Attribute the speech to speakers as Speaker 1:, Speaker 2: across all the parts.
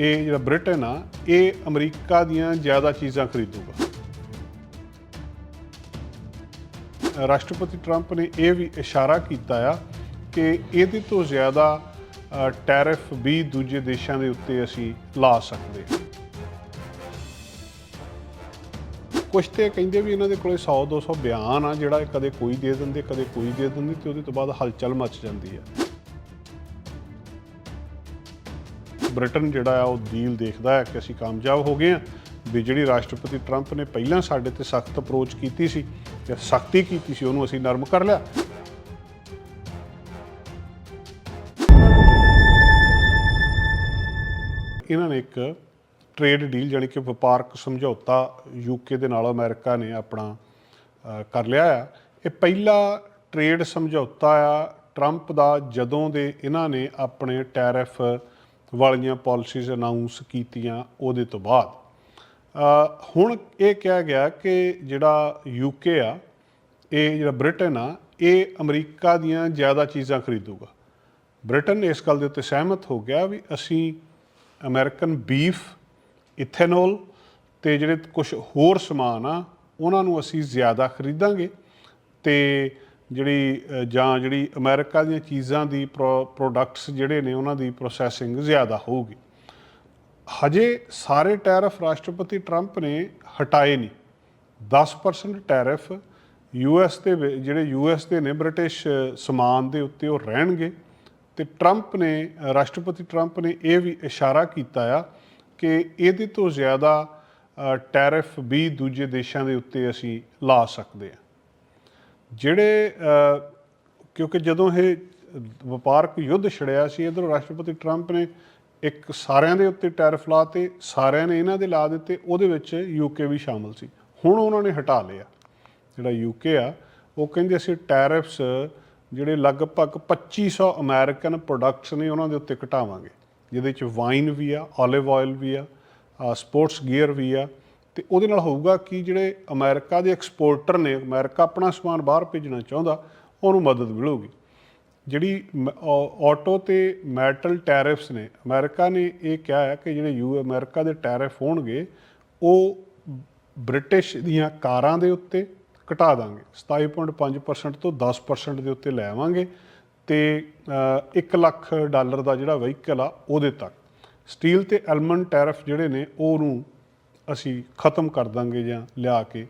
Speaker 1: ਇਹ ਜਿਹੜਾ ਬ੍ਰਿਟਨ ਆ ਇਹ ਅਮਰੀਕਾ ਦੀਆਂ ਜ਼ਿਆਦਾ ਚੀਜ਼ਾਂ ਖਰੀਦੂਗਾ। ਰਾਸ਼ਟਰਪਤੀ ਟਰੰਪ ਨੇ ਇਹ ਵੀ ਇਸ਼ਾਰਾ ਕੀਤਾ ਆ ਕਿ ਇਹਦੇ ਤੋਂ ਜ਼ਿਆਦਾ ਅ, ਟੈਰਿਫ ਵੀ ਦੂਜੇ ਦੇਸ਼ਾਂ ਦੇ ਉੱਤੇ ਅਸੀਂ ਲਾ ਸਕਦੇ ਹਾਂ। ਕੁਝ ਤੇ ਕਹਿੰਦੇ ਵੀ ਇਹਨਾਂ ਦੇ ਕੋਲੇ 100 200 ਬਿਆਨ ਆ ਜਿਹੜਾ ਇਹ ਕਦੇ ਕੋਈ ਦੇ ਦਿੰਦੇ ਕਦੇ ਕੋਈ ਦੇ ਦਿੰਦੇ ਤੇ ਉਹਦੇ ਤੋਂ ਬਾਅਦ ਹਲਚਲ ਮਚ ਜਾਂਦੀ ਆ। ਬ੍ਰਿਟਨ ਜਿਹੜਾ ਆ, ਉਹ ਡੀਲ ਦੇਖਦਾ ਹੈ ਕਿ ਅਸੀਂ ਕਾਮਯਾਬ ਹੋ ਗਏ ਹਾਂ। ਵੀ ਜਿਹੜੀ ਰਾਸ਼ਟਰਪਤੀ ਟਰੰਪ ਨੇ ਪਹਿਲਾਂ ਸਾਡੇ ਤੇ ਸਖਤ ਅਪਰੋਚ ਕੀਤੀ ਸੀ ਤੇ ਸਖਤੀ ਕੀਤੀ ਸੀ, ਉਹਨੂੰ ਅਸੀਂ ਨਰਮ ਕਰ ਲਿਆ। ਇਹਨਾਂ ਨੇ ਇੱਕ ਟ੍ਰੇਡ ਡੀਲ ਜਾਨੀ ਕਿ ਵਪਾਰਕ ਸਮਝੌਤਾ ਯੂਕੇ ਦੇ ਨਾਲ ਅਮਰੀਕਾ ਨੇ ਆਪਣਾ ਕਰ ਲਿਆ ਆ। ਇਹ ਪਹਿਲਾ ਟ੍ਰੇਡ ਸਮਝੌਤਾ ਆ। ਟਰੰਪ ਦਾ ਜਦੋਂ ਦੇ ਇਹਨਾਂ ਨੇ ਆਪਣੇ ਟੈਰਿਫ ਵਾਲੀਆਂ ਪਾਲਿਸੀਜ਼ ਅਨਾਉਂਸ ਕੀਤੀਆਂ ਉਹਦੇ ਤੋਂ ਬਾਅਦ। ਹੁਣ ਇਹ ਕਿਹਾ ਗਿਆ ਕਿ ਜਿਹੜਾ ਯੂਕੇ ਆ, ਇਹ ਜਿਹੜਾ ਬ੍ਰਿਟਨ ਆ, ਇਹ ਅਮਰੀਕਾ ਦੀਆਂ ਜ਼ਿਆਦਾ ਚੀਜ਼ਾਂ ਖਰੀਦੂਗਾ। ਬ੍ਰਿਟਨ ਇਸ ਗੱਲ ਦੇ ਉੱਤੇ ਸਹਿਮਤ ਹੋ ਗਿਆ ਵੀ ਅਸੀਂ ਅਮਰੀਕਨ ਬੀਫ ਇਥੇਨੋਲ ਤੇ ਜਿਹੜੇ ਕੁਝ ਹੋਰ ਸਮਾਨ ਆ, ਉਹਨਾਂ ਨੂੰ ਅਸੀਂ ਜ਼ਿਆਦਾ ਖਰੀਦਾਂਗੇ ਤੇ ਜਿਹੜੀ ਜਾਂ ਜਿਹੜੀ ਅਮਰੀਕਾ ਦੀਆਂ ਚੀਜ਼ਾਂ ਦੀ ਪ੍ਰੋਡਕਟਸ ਜਿਹੜੇ ਨੇ ਉਹਨਾਂ ਦੀ ਪ੍ਰੋਸੈਸਿੰਗ ਜ਼ਿਆਦਾ ਹੋਊਗੀ। ਹਜੇ ਸਾਰੇ ਟੈਰਿਫ ਰਾਸ਼ਟਰਪਤੀ ਟਰੰਪ ਨੇ ਹਟਾਏ ਨਹੀਂ। 10% ਟੈਰਿਫ ਯੂਐਸ ਦੇ ਵਿ- ਜਿਹੜੇ ਯੂਐਸ ਦੇ ਨੇ ਬ੍ਰਿਟਿਸ਼ ਸਮਾਨ ਦੇ ਉੱਤੇ ਉਹ ਰਹਿਣਗੇ। ਤੇ ਟਰੰਪ ਨੇ, ਰਾਸ਼ਟਰਪਤੀ ਟਰੰਪ ਨੇ ਇਹ ਵੀ ਇਸ਼ਾਰਾ ਕੀਤਾ ਆ ਕਿ ਇਹਦੇ ਤੋਂ ਜ਼ਿਆਦਾ ਟੈਰਿਫ ਵੀ ਦੂਜੇ ਦੇਸ਼ਾਂ ਦੇ ਉੱਤੇ ਅਸੀਂ ਲਾ ਸਕਦੇ ਹਾਂ ਜਿਹੜੇ ਕਿਉਂਕਿ ਜਦੋਂ ਇਹ ਵਪਾਰਕ ਯੁੱਧ ਛੜਿਆ ਸੀ, ਇਧਰੋਂ ਰਾਸ਼ਟਰਪਤੀ ਟਰੰਪ ਨੇ ਇੱਕ ਸਾਰਿਆਂ ਦੇ ਉੱਤੇ ਟੈਰਿਫ ਲਾ ਤੇ ਸਾਰਿਆਂ ਨੇ ਇਹਨਾਂ ਦੇ ਲਾ ਦਿੱਤੇ, ਉਹਦੇ ਵਿੱਚ ਯੂਕੇ ਵੀ ਸ਼ਾਮਲ ਸੀ। ਹੁਣ ਉਹਨਾਂ ਨੇ ਹਟਾ ਲਿਆ। ਜਿਹੜਾ ਯੂਕੇ ਆ, ਉਹ ਕਹਿੰਦੇ ਅਸੀਂ ਟੈਰਿਫਸ ਜਿਹੜੇ ਲਗਭਗ 2500 ਅਮਰੀਕਨ ਪ੍ਰੋਡਕਟਸ ਨੇ ਉਹਨਾਂ ਦੇ ਉੱਤੇ ਘਟਾਵਾਂਗੇ। ਜਿਹਦੇ ਚ ਵਾਈਨ ਵੀ ਆ 올ਿਵ ਆਇਲ ਵੀ ਆ ਸਪੋਰਟਸ ਗੀਅਰ ਵੀ ਆ। ਤੇ ਉਹਦੇ ਨਾਲ ਹੋਊਗਾ ਕਿ ਜਿਹੜੇ ਅਮਰੀਕਾ ਦੇ ਐਕਸਪੋਰਟਰ ਨੇ, ਅਮਰੀਕਾ ਆਪਣਾ ਸਮਾਨ ਬਾਹਰ ਭੇਜਣਾ ਚਾਹੁੰਦਾ, ਉਹਨੂੰ ਮਦਦ ਮਿਲੂਗੀ। ਜਿਹੜੀ ਮ- ਆਟੋ ਤੇ ਮੈਟਲ ਟੈਰਿਫਸ ਨੇ, ਅਮਰੀਕਾ ਨੇ ਇਹ ਕਿਹਾ ਹੈ ਕਿ ਜਿਹੜੇ ਯੂ, ਅਮਰੀਕਾ ਦੇ ਟੈਰਿਫ ਹੋਣਗੇ, ਉਹ ਬ੍ਰਿਟਿਸ਼ ਦੀਆਂ ਕਾਰਾਂ ਦੇ ਉੱਤੇ ਘਟਾ ਦਾਂਗੇ। 27.5% ਤੋਂ 10% ਦੇ ਉੱਤੇ ਲੈ ਆਵਾਂਗੇ ਤੇ 1 ਲੱਖ ਡਾਲਰ ਦਾ ਜਿਹੜਾ ਵਹੀਕਲ ਆ, ਉਹਦੇ ਤੱਕ। ਸਟੀਲ ਤੇ ਐਲਮਨ ਟੈਰਿਫ ਜਿਹੜੇ ਨੇ, ਉਹਨੂੰ ਅਸੀਂ ਖਤਮ ਕਰ ਦਾਂਗੇ ਜਾਂ ਲਿਆ ਕੇ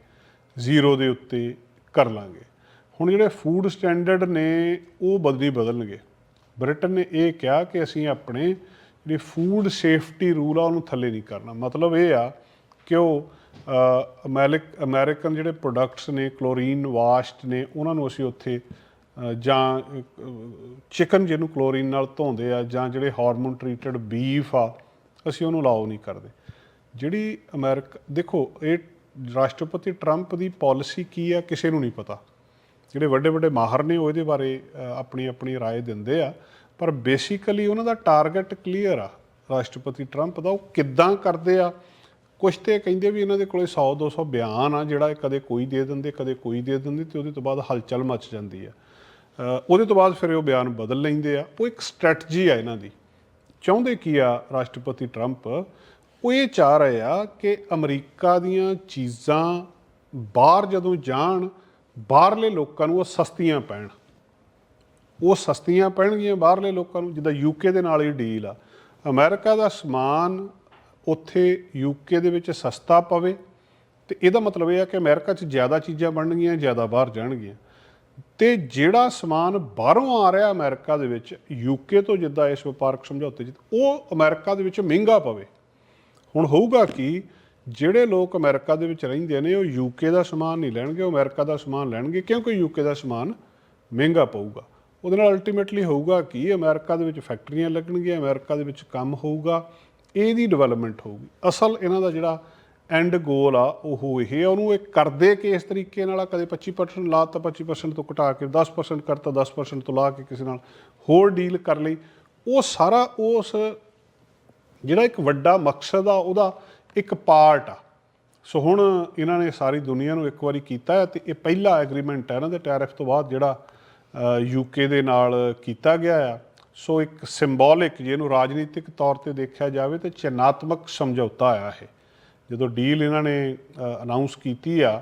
Speaker 1: ਜ਼ੀਰੋ ਦੇ ਉੱਤੇ ਕਰ ਲਾਂਗੇ। ਹੁਣ ਜਿਹੜੇ ਫੂਡ ਸਟੈਂਡਰਡ ਨੇ ਉਹ ਬਦਲੀ ਬਦਲਣਗੇ। ਬ੍ਰਿਟਨ ਨੇ ਇਹ ਕਿਹਾ ਕਿ ਅਸੀਂ ਆਪਣੇ ਜਿਹੜੇ ਫੂਡ ਸੇਫਟੀ ਰੂਲ ਆ ਉਹਨੂੰ ਥੱਲੇ ਨਹੀਂ ਕਰਨਾ। ਮਤਲਬ ਇਹ ਆ ਕਿ ਉਹ ਅ, ਅਮੈਰਿਕ ਅਮਰੀਕਨ ਜਿਹੜੇ ਪ੍ਰੋਡਕਟਸ ਨੇ ਕਲੋਰੀਨ ਵਾਸ਼ਡ ਨੇ ਉਹਨਾਂ ਨੂੰ ਅਸੀਂ ਉੱਥੇ ਜਾਂ ਚਿਕਨ ਜਿਹਨੂੰ ਕਲੋਰੀਨ ਨਾਲ ਧੋਂਦੇ ਆ ਜਾਂ ਜਿਹੜੇ ਹਾਰਮੋਨ ਟ੍ਰੀਟਡ ਬੀਫ ਆ ਅਸੀਂ ਉਹਨੂੰ ਅਲਾਉ ਨਹੀਂ ਕਰਦੇ। ਜਿਹੜੀ ਅਮਰੀਕਾ ਦੇਖੋ ਇਹ ਰਾਸ਼ਟਰਪਤੀ ਟਰੰਪ ਦੀ ਪਾਲਿਸੀ ਕੀ ਆ ਕਿਸੇ ਨੂੰ ਨਹੀਂ ਪਤਾ ਜਿਹੜੇ ਵੱਡੇ ਵੱਡੇ ਮਾਹਰ ਨੇ ਉਹ ਇਹਦੇ ਬਾਰੇ ਅ, ਆਪਣੀ ਆਪਣੀ رائے ਦਿੰਦੇ ਆ ਪਰ ਬੇਸਿਕਲੀ ਉਹਨਾਂ ਦਾ ਟਾਰਗੇਟ ਕਲੀਅਰ ਆ ਰਾਸ਼ਟਰਪਤੀ ਟਰੰਪ ਦਾ ਉਹ ਕਿੱਦਾਂ ਕਰਦੇ ਆ ਕੁਝ ਤੇ ਕਹਿੰਦੇ ਵੀ ਇਹਨਾਂ ਦੇ ਕੋਲੇ 100 200 ਬਿਆਨ ਆ ਜਿਹੜਾ ਇਹ ਕਦੇ ਕੋਈ ਦੇ ਦਿੰਦੇ ਕਦੇ ਕੋਈ ਦੇ ਦਿੰਦੇ ਤੇ ਉਹਦੇ ਤੋਂ ਬਾਅਦ ਹਲਚਲ ਮਚ ਜਾਂਦੀ ਆ ਅ, ਉਹਦੇ ਤੋਂ ਬਾਅਦ ਫਿਰ ਉਹ ਬਿਆਨ ਬਦਲ ਲੈਂਦੇ ਆ ਉਹ ਇੱਕ ਸਟ੍ਰੈਟਜੀ ਆ ਇਹਨਾਂ ਦੀ ਚਾਹੁੰਦੇ ਕੀ ਆ ਰਾਸ਼ਟਰਪਤੀ ਟਰੰਪ ਉਹ ਇਹ ਚਾਹ ਰਹੇ ਆ ਕਿ ਅਮਰੀਕਾ ਦੀਆਂ ਚੀਜ਼ਾਂ ਬਾਹਰ ਜਦੋਂ ਜਾਣ, ਬਾਹਰਲੇ ਲੋਕਾਂ ਨੂੰ ਉਹ ਸਸਤੀਆਂ ਪੈਣ। ਉਹ ਸਸਤੀਆਂ ਪੈਣਗੀਆਂ ਬਾਹਰਲੇ ਲੋਕਾਂ ਨੂੰ, ਜਿੱਦਾਂ ਯੂਕੇ ਦੇ ਨਾਲ ਹੀ ਡੀਲ ਆ। ਅਮਰੀਕਾ ਦਾ ਸਮਾਨ ਉੱਥੇ ਯੂਕੇ ਦੇ ਵਿੱਚ ਸਸਤਾ ਪਵੇ ਤੇ ਇਹਦਾ ਮਤਲਬ ਇਹ ਆ ਕਿ ਅਮਰੀਕਾ 'ਚ ਜ਼ਿਆਦਾ ਚੀਜ਼ਾਂ ਬਣਨਗੀਆਂ, ਜ਼ਿਆਦਾ ਬਾਹਰ ਜਾਣਗੀਆਂ। ਤੇ ਜਿਹੜਾ ਸਮਾਨ ਬਾਹਰੋਂ ਆ ਰਿਹਾ ਅਮਰੀਕਾ ਦੇ ਵਿੱਚ ਯੂਕੇ ਤੋਂ ਜਿੱਦਾਂ ਇਸ ਵਪਾਰਕ ਸਮਝੌਤੇ 'ਚ, ਉਹ ਅਮਰੀਕਾ ਦੇ ਵਿੱਚ ਮਹਿੰਗਾ ਪਵੇ। ਹੁਣ ਹੋਊਗਾ ਕਿ? ਜਿਹੜੇ ਲੋਕ ਅਮਰੀਕਾ ਦੇ ਵਿੱਚ ਰਹਿੰਦੇ ਨੇ ਉਹ ਯੂਕੇ ਦਾ ਸਮਾਨ ਨਹੀਂ ਲੈਣਗੇ ਉਹ ਅਮਰੀਕਾ ਦਾ ਸਮਾਨ ਲੈਣਗੇ ਕਿਉਂਕਿ ਯੂਕੇ ਦਾ ਸਮਾਨ ਮਹਿੰਗਾ ਪਊਗਾ। ਉਹਦੇ ਨਾਲ ਅਲਟੀਮੇਟਲੀ ਹੋਊਗਾ ਕਿ? ਅਮਰੀਕਾ ਦੇ ਵਿੱਚ ਫੈਕਟਰੀਆਂ ਲੱਗਣਗੀਆਂ ਅਮਰੀਕਾ ਦੇ ਵਿੱਚ ਕੰਮ ਹੋਊਗਾ ਇਹਦੀ ਡਿਵੈਲਪਮੈਂਟ ਹੋਊਗੀ। ਅਸਲ ਇਹਨਾਂ ਦਾ ਜਿਹੜਾ ਐਂਡ ਗੋਲ ਆ ਉਹ ਇਹ ਆ ਉਹਨੂੰ ਇਹ ਕਰਦੇ ਕਿ ਇਸ ਤਰੀਕੇ ਨਾਲ ਆ, ਕਦੇ 25% ਲਾ ਤਾਂ 25% ਤੋਂ ਘਟਾ ਕੇ 10% ਕਰਤਾ 10% ਤੋਂ ਲਾ ਕੇ ਕਿਸੇ ਨਾਲ ਹੋਰ ਡੀਲ ਕਰ ਲਈ। ਉਹ ਸਾਰਾ ਉਸ ਜਿਹੜਾ ਇੱਕ ਵੱਡਾ ਮਕਸਦ ਆ, ਉਹਦਾ ਇੱਕ ਪਾਰਟ ਆ। ਸੋ ਹੁਣ ਇਹਨਾਂ ਨੇ ਸਾਰੀ ਦੁਨੀਆ ਨੂੰ ਇੱਕ ਵਾਰੀ ਕੀਤਾ ਹੈ ਤੇ ਇਹ ਪਹਿਲਾ ਐਗਰੀਮੈਂਟ ਹੈ ਇਹਨਾਂ ਦੇ ਟੈਰਿਫ ਤੋਂ ਬਾਅਦ ਜਿਹੜਾ ਯੂਕੇ ਦੇ ਨਾਲ ਕੀਤਾ ਗਿਆ ਆ। ਸੋ ਇੱਕ ਸਿੰਬੋਲਿਕ ਜਿਹਨੂੰ ਰਾਜਨੀਤਿਕ ਤੌਰ ਤੇ ਦੇਖਿਆ ਜਾਵੇ ਤੇ ਚਿੰਨ੍ਹਾਤਮਕ ਸਮਝੌਤਾ ਆਇਆ ਇਹ। ਜਦੋਂ ਡੀਲ ਇਹਨਾਂ ਨੇ ਅਨਾਉਂਸ ਕੀਤੀ ਆ,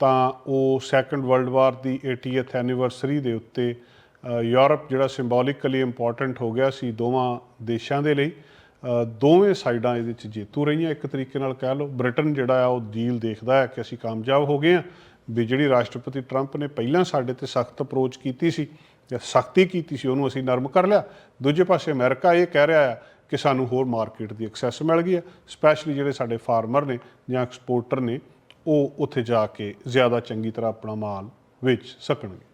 Speaker 1: ਤਾਂ ਉਹ ਸੈਕੰਡ ਵਰਲਡ ਵਾਰ ਦੀ 80th ਐਨੀਵਰਸਰੀ ਦੇ ਉੱਤੇ ਯੂਰਪ ਜਿਹੜਾ ਸਿੰਬੋਲਿਕਲੀ ਇੰਪੋਰਟੈਂਟ ਹੋ ਗਿਆ ਸੀ ਦੋਵਾਂ ਦੇਸ਼ਾਂ ਦੇ ਲਈ ਦੋਵੇਂ ਸਾਈਡਾਂ ਇਹਦੇ 'ਚ ਜੇਤੂ ਰਹੀਆਂ, ਇੱਕ ਤਰੀਕੇ ਨਾਲ ਕਹਿ ਲਓ, ਬ੍ਰਿਟਨ ਜਿਹੜਾ ਆ ਉਹ ਡੀਲ ਦੇਖਦਾ ਹੈ ਕਿ ਅਸੀਂ ਕਾਮਯਾਬ ਹੋ ਗਏ ਆ ਵੀ ਜਿਹੜੀ ਰਾਸ਼ਟਰਪਤੀ ਟਰੰਪ ਨੇ ਪਹਿਲਾਂ ਸਾਡੇ ਤੇ ਸਖਤ ਅਪਰੋਚ ਕੀਤੀ ਸੀ, ਜਾਂ ਸਖਤੀ ਕੀਤੀ ਸੀ, ਉਹਨੂੰ ਅਸੀਂ ਨਰਮ ਕਰ ਲਿਆ। ਦੂਜੇ ਪਾਸੇ ਅਮਰੀਕਾ ਇਹ ਕਹਿ ਰਿਹਾ ਆ ਕਿ ਸਾਨੂੰ ਹੋਰ ਮਾਰਕੀਟ ਦੀ ਐਕਸੈਸ ਮਿਲ ਗਈ ਹੈ ਸਪੈਸ਼ਲੀ ਜਿਹੜੇ ਸਾਡੇ ਫਾਰਮਰ ਨੇ ਜਾਂ ਐਕਸਪੋਰਟਰ ਨੇ, ਉਹ ਉੱਥੇ ਜਾ ਕੇ ਜ਼ਿਆਦਾ ਚੰਗੀ ਤਰ੍ਹਾਂ ਆਪਣਾ ਮਾਲ ਵੇਚ ਸਕਣਗੇ।